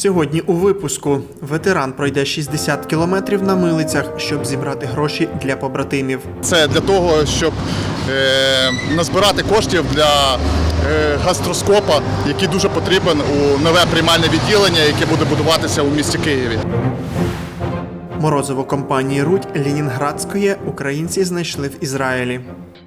Сьогодні у випуску ветеран пройде 60 кілометрів на милицях, щоб зібрати гроші для побратимів. Це для того, щоб е, назбирати коштів для е, гастроскопа, який дуже потрібен у нове приймальне відділення, яке буде будуватися у місті Києві. Морозиво компанії Рудь Ленінградської українці знайшли в Ізраїлі.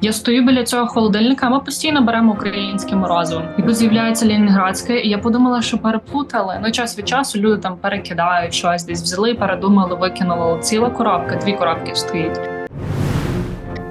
Я стою біля цього холодильника. Ми постійно беремо українське морозиво. І тут з'являється Ленінградське. І я подумала, що переплутали. Ну час від часу люди там перекидають щось, десь взяли, передумали, викинули. Ціла коробка, дві коробки стоїть.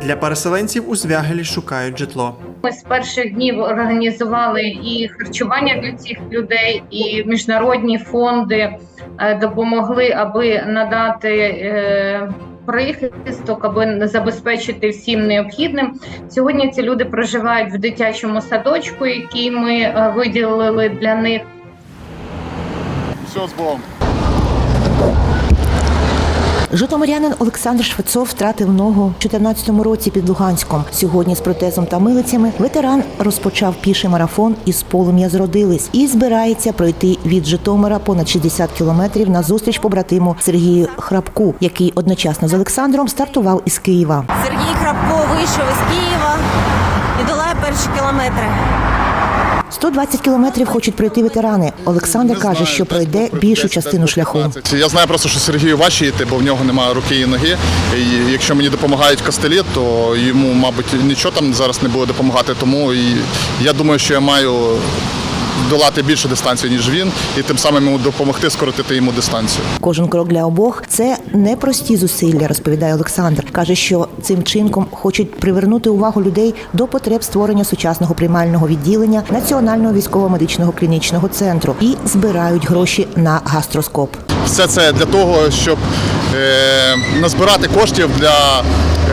Для переселенців у Звягелі шукають житло. Ми з перших днів організували і харчування для цих людей, і міжнародні фонди е, допомогли, аби надати е, прихисток, аби забезпечити всім необхідним. Сьогодні ці люди проживають в дитячому садочку, який ми е, виділили для них. Все з Богом. Житомирянин Олександр Швецов втратив ногу у 2014 році під Луганськом. Сьогодні з протезом та милицями ветеран розпочав піший марафон із полум'я зродились і збирається пройти від Житомира понад 60 кілометрів на зустріч побратиму Сергію Храпку, який одночасно з Олександром стартував із Києва. Сергій Храпко вийшов із Києва і долає перші кілометри. 120 кілометрів хочуть пройти ветерани. Олександр каже, що пройде більшу частину шляху. Я знаю просто, що Сергію важче йти, бо в нього немає руки і ноги. І якщо мені допомагають костелі, то йому, мабуть, нічого там зараз не буде допомагати. Тому і я думаю, що я маю долати більшу дистанцію, ніж він, і тим самим йому допомогти скоротити йому дистанцію. Кожен крок для обох це непрості зусилля, розповідає Олександр. каже, що цим чинком хочуть привернути увагу людей до потреб створення сучасного приймального відділення Національного військово-медичного клінічного центру і збирають гроші на гастроскоп. Все це для того, щоб е, назбирати коштів для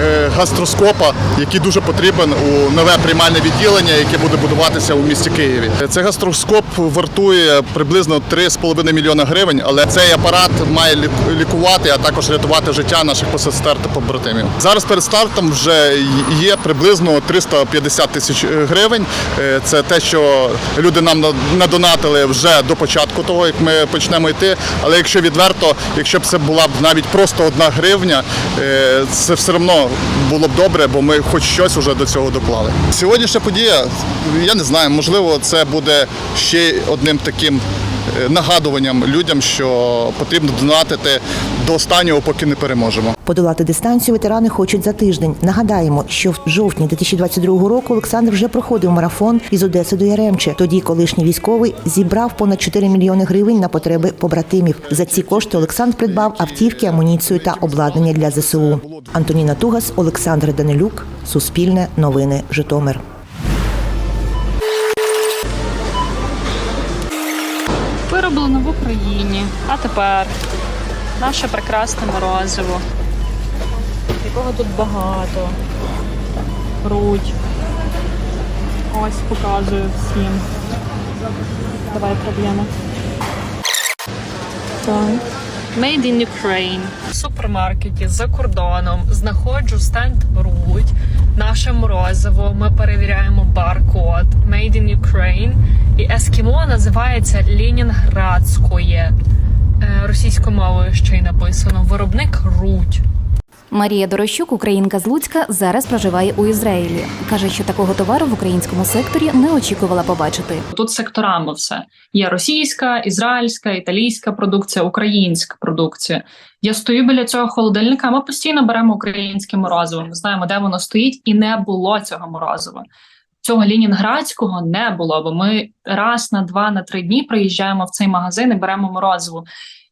е, гастроскопа, який дуже потрібен у нове приймальне відділення, яке буде будуватися у місті Києві. Цей гастроскоп вартує приблизно 3,5 мільйона гривень, але цей апарат має лікувати, а також рятувати життя наших посестер та побратимів. Зараз перед стартом вже є приблизно 350 тисяч гривень. Е, Це те, що люди нам надонатили вже до початку того, як ми почнемо йти. Але якщо відверто, якщо б це була б навіть просто одна гривня, е, це все одно було б добре, бо ми хоч щось вже до цього доклали. Сьогоднішня подія, я не знаю, можливо, це буде ще одним таким нагадуванням людям, що потрібно донатити до останнього, поки не переможемо. Подолати дистанцію ветерани хочуть за тиждень. Нагадаємо, що в жовтні 2022 року Олександр вже проходив марафон із Одеси до Яремче. Тоді колишній військовий зібрав понад 4 мільйони гривень на потреби побратимів. За ці кошти Олександр придбав автівки, амуніцію та обладнання для ЗСУ. Антоніна Тугас, Олександр Данилюк, Суспільне новини, Житомир. Вироблено в Україні. А тепер наше прекрасне морозиво. Якого тут багато. Рудь. Ось показую всім. Давай проб'ємо. Made in Ukraine. В супермаркеті за кордоном знаходжу стенд Рудь, наше морозиво. Ми перевіряємо баркод Made in Ukraine. І ескімо називається Ленінградськоє. Е, Російською мовою ще й написано. Виробник Рудь. Марія Дорощук, українка з Луцька, зараз проживає у Ізраїлі. каже, що такого товару в українському секторі не очікувала побачити. Тут секторами все є російська, ізраїльська, італійська продукція, українська продукція. Я стою біля цього холодильника. Ми постійно беремо українське морозиво. Ми знаємо, де воно стоїть, і не було цього морозива. Цього лінінградського не було, бо ми раз на два на три дні приїжджаємо в цей магазин і беремо морозиво.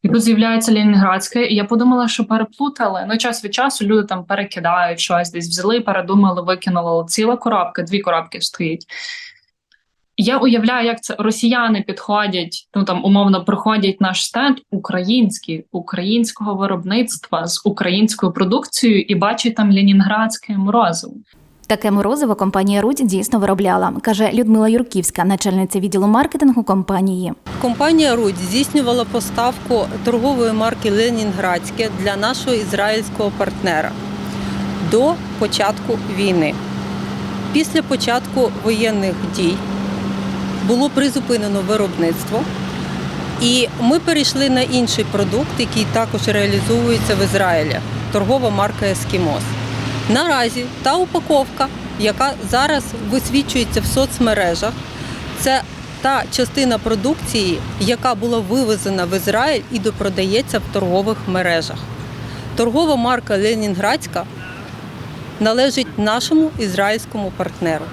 І тут з'являється Ленінградське, і я подумала, що переплутали. Ну, час від часу люди там перекидають щось, десь взяли, передумали, викинули. Ціла коробка, дві коробки стоїть. Я уявляю, як це росіяни підходять, ну там умовно проходять наш стенд український, українського виробництва з українською продукцією і бачать там ленінградське морозиво. Таке морозиво компанія Рудь дійсно виробляла, каже Людмила Юрківська, начальниця відділу маркетингу компанії. Компанія Рудь здійснювала поставку торгової марки Ленінградське для нашого ізраїльського партнера до початку війни. Після початку воєнних дій було призупинено виробництво І ми перейшли на інший продукт, який також реалізовується в Ізраїлі торгова марка Ескімос. Наразі та упаковка, яка зараз висвічується в соцмережах, це та частина продукції, яка була вивезена в Ізраїль і допродається в торгових мережах. Торгова марка Ленінградська належить нашому ізраїльському партнеру.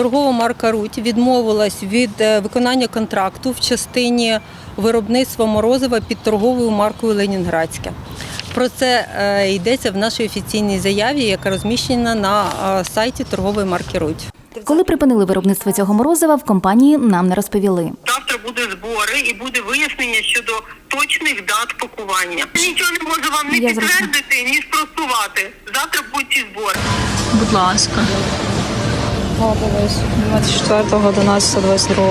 Торгова марка Руть відмовилась від е, виконання контракту в частині виробництва морозива під торговою маркою Ленінградська. Про це е, йдеться в нашій офіційній заяві, яка розміщена на е, сайті торгової марки Руть. Коли припинили виробництво цього морозива, в компанії нам не розповіли. Завтра буде збори і буде вияснення щодо точних дат пакування. Нічого не можу вам ні Я підтвердити, ні спростувати. Завтра будуть ці збори. Будь ласка. 24 11 22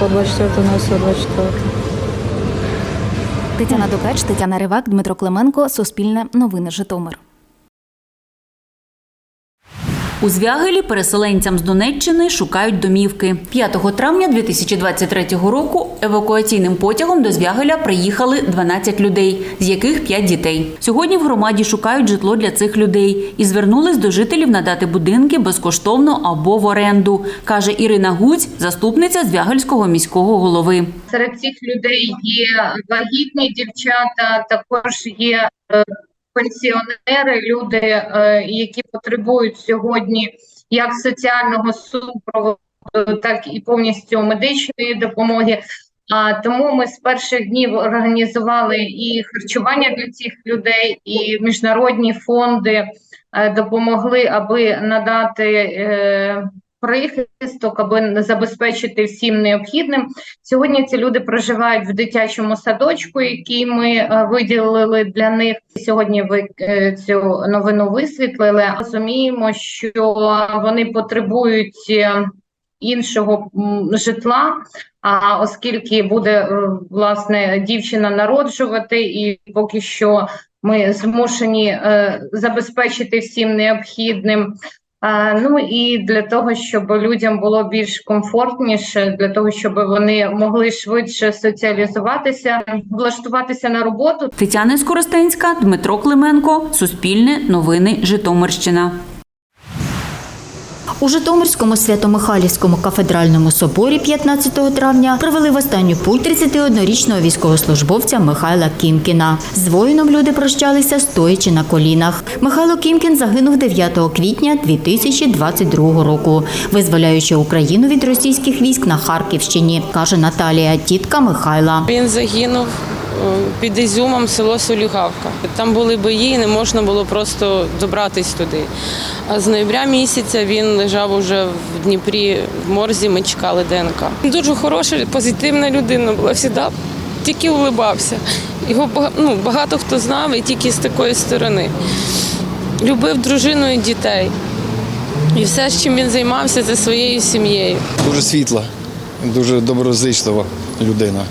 по 24 11 24 Тетяна Дукач, Тетяна Ривак, Дмитро Клименко, Суспільне новини Житомир. У Звягелі переселенцям з Донеччини шукають домівки. 5 травня 2023 року евакуаційним потягом до Звягеля приїхали 12 людей, з яких 5 дітей. Сьогодні в громаді шукають житло для цих людей і звернулись до жителів надати будинки безкоштовно або в оренду, каже Ірина Гуць, заступниця Звягельського міського голови. Серед цих людей є вагітні дівчата, також є е, пенсіонери, люди, е, які потребують сьогодні як соціального супроводу, так і повністю медичної допомоги. А тому ми з перших днів організували і харчування для цих людей, і міжнародні фонди е, допомогли, аби надати е, прихисток, аби забезпечити всім необхідним. Сьогодні ці люди проживають в дитячому садочку, який ми е, виділили для них. Сьогодні ви е, цю новину висвітлили. Розуміємо, що вони потребують е, іншого житла. А оскільки буде власне дівчина народжувати, і поки що ми змушені забезпечити всім необхідним. Ну і для того, щоб людям було більш комфортніше, для того, щоб вони могли швидше соціалізуватися, влаштуватися на роботу, Тетяна Скоростенська, Дмитро Клименко, Суспільне новини Житомирщина. У Житомирському Свято-Михайлівському кафедральному соборі 15 травня провели в останню путь 31-річного військовослужбовця Михайла Кімкіна. З воїном люди прощалися стоячи на колінах. Михайло Кімкін загинув 9 квітня 2022 року, визволяючи Україну від російських військ на Харківщині, каже Наталія, тітка Михайла. Він загинув під Ізюмом село Солюгавка. Там були бої, і не можна було просто добратись туди. А з ноября місяця він лежав уже в Дніпрі в морзі. Ми чекали ДНК. Дуже хороша, позитивна людина була завжди. Тільки улибався. Його ну, багато хто знав і тільки з такої сторони. Любив дружину і дітей. І все, чим він займався, це своєю сім'єю. Дуже світла, дуже доброзичлива людина.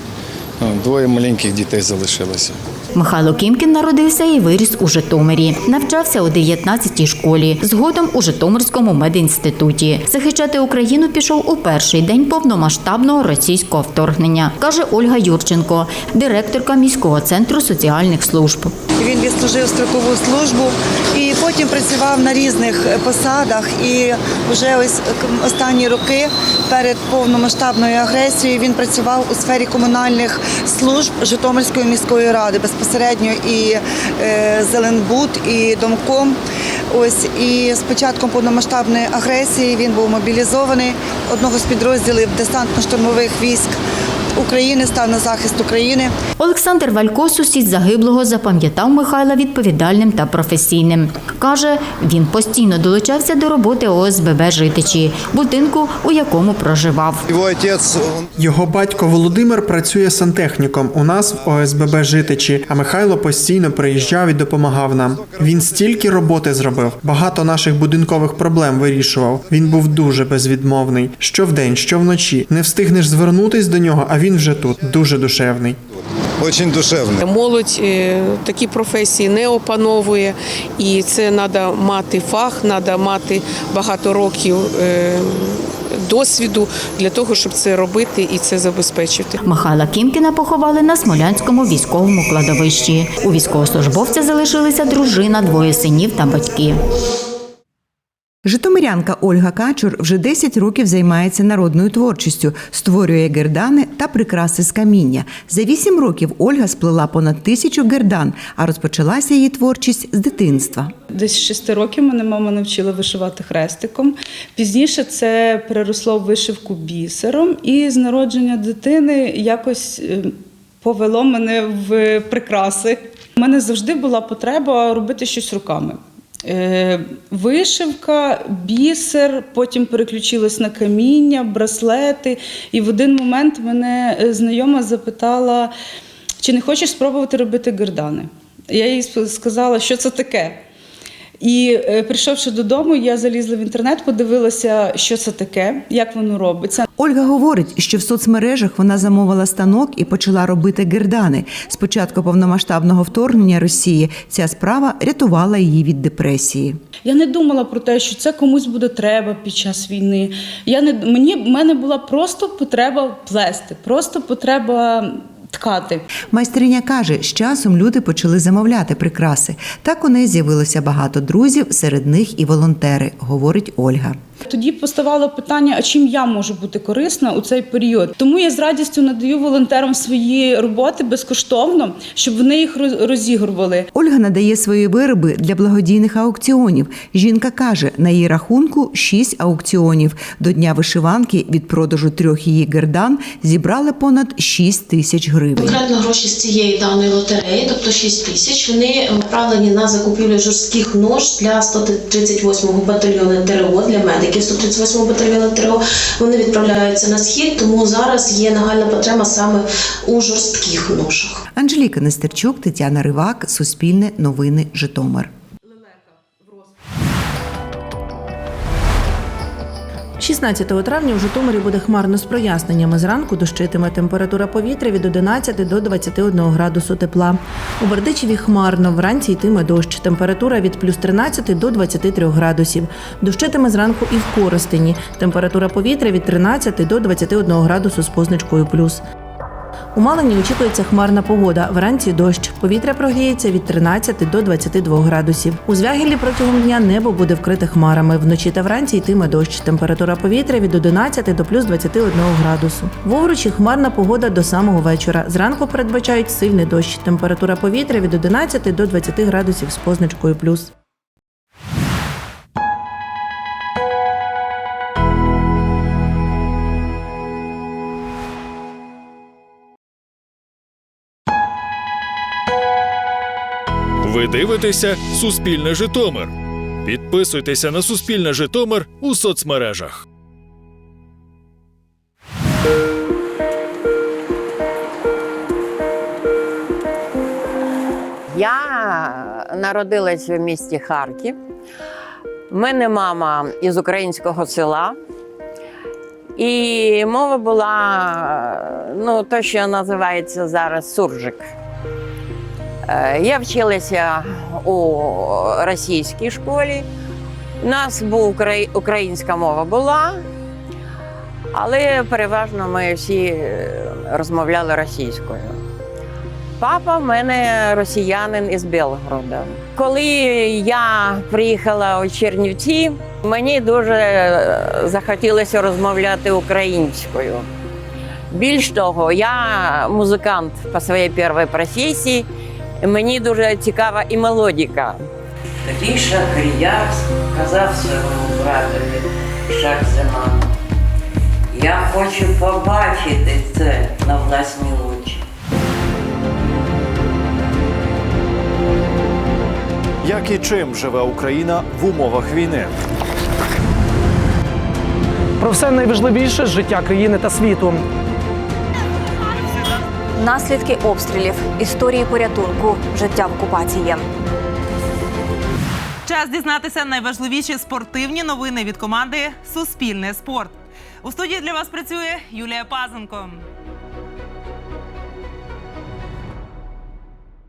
Двоє маленьких дітей залишилося. Михайло Кімкін народився і виріс у Житомирі. Навчався у 19-й школі, згодом у Житомирському медінституті. Захищати Україну пішов у перший день повномасштабного російського вторгнення, каже Ольга Юрченко, директорка міського центру соціальних служб. Він відслужив строкову службу і потім працював на різних посадах. І вже ось останні роки перед повномасштабною агресією він працював у сфері комунальних служб Житомирської міської ради безпосередньо і е, Зеленбуд, і Домком. Ось і з початком повномасштабної агресії він був мобілізований одного з підрозділів десантно-штурмових військ України, став на захист України. Олександр Валько, сусід загиблого, запам'ятав Михайла відповідальним та професійним. Каже, він постійно долучався до роботи ОСББ Житичі, будинку, у якому проживав. Його батько Володимир працює сантехніком у нас в ОСББ Житичі, а Михайло постійно приїжджав і допомагав нам. Він стільки роботи зробив, багато наших будинкових проблем вирішував. Він був дуже безвідмовний. Що вдень, що вночі. Не встигнеш звернутись до нього, а він вже тут. Дуже душевний. дуже душевний. Молодь е, такі професії не опановує, і це треба мати фах, треба мати багато років е, досвіду для того, щоб це робити і це забезпечити. Михайла Кімкіна поховали на Смолянському військовому кладовищі. У військовослужбовця залишилися дружина, двоє синів та батьки. Житомирянка Ольга Качур вже 10 років займається народною творчістю, створює гердани та прикраси з каміння. За 8 років Ольга сплела понад тисячу гердан, а розпочалася її творчість з дитинства. Десь з шести років мене мама навчила вишивати хрестиком. Пізніше це переросло в вишивку бісером, і з народження дитини якось е, повело мене в прикраси. У мене завжди була потреба робити щось руками. Е, Вишивка, бісер, потім переключилась на каміння, браслети. І в один момент мене е, знайома запитала, чи не хочеш спробувати робити гердани. Я їй сказала, що це таке. І е, прийшовши додому, я залізла в інтернет, подивилася, що це таке, як воно робиться. Ольга говорить, що в соцмережах вона замовила станок і почала робити гердани. З початку повномасштабного вторгнення Росії ця справа рятувала її від депресії. Я не думала про те, що це комусь буде треба під час війни. Я не мені в мене була просто потреба плести, просто потреба ткати. Майстриня каже, з часом люди почали замовляти прикраси. Так у неї з'явилося багато друзів, серед них і волонтери, говорить Ольга. Тоді поставало питання: а чим я можу бути корисна у цей період? Тому я з радістю надаю волонтерам свої роботи безкоштовно, щоб вони їх роз- розігрували. Ольга надає свої вироби для благодійних аукціонів. Жінка каже, на її рахунку шість аукціонів. До дня вишиванки від продажу трьох її гердан зібрали понад 6 тисяч гривень. Конкретно гроші з цієї даної лотереї, тобто 6 тисяч, вони направлені на закупівлю жорстких нож для 138-го батальйону ТРО для медиків 138-го батальйону ТРО. Вони відправляються на схід, тому зараз є нагальна потреба саме у жорстких ношах. Анжеліка Нестерчук, Тетяна Ривак, Суспільне новини, Житомир. 16 травня у Житомирі буде хмарно з проясненнями. Зранку дощитиме температура повітря від 11 до 21 градусу тепла. У Бердичеві хмарно, вранці йтиме дощ. Температура від плюс 13 до 23 градусів. Дощитиме зранку і в Коростені. Температура повітря від 13 до 21 градусу з позначкою плюс. У Малині очікується хмарна погода. Вранці дощ. Повітря прогріється від 13 до 22 градусів. У Звягіллі протягом дня небо буде вкрите хмарами. Вночі та вранці йтиме дощ. Температура повітря від 11 до плюс 21 градусу. В Овручі хмарна погода до самого вечора. Зранку передбачають сильний дощ. Температура повітря від 11 до 20 градусів з позначкою плюс. Ви дивитеся Суспільне Житомир. Підписуйтеся на Суспільне Житомир у соцмережах. Я народилась в місті Харків. У мене мама із українського села. І мова була ну, то, що називається зараз суржик. Е, Я вчилася у російській школі. У нас був українська мова була, але переважно ми всі е, розмовляли російською. Папа в мене росіянин із Белгорода. Коли я приїхала у Чернівці, мені дуже е, захотілося розмовляти українською. Більш того, я музикант по своїй першій професії, мені дуже цікава і мелодіка. Такий шахрияр сказав своєму братові Шахземану. Я хочу побачити це на власні очі. Як і чим живе Україна в умовах війни? Про все найважливіше життя країни та світу. Наслідки обстрілів, історії порятунку, життя в окупації. Час дізнатися найважливіші спортивні новини від команди Суспільне спорт. У студії для вас працює Юлія Пазенко.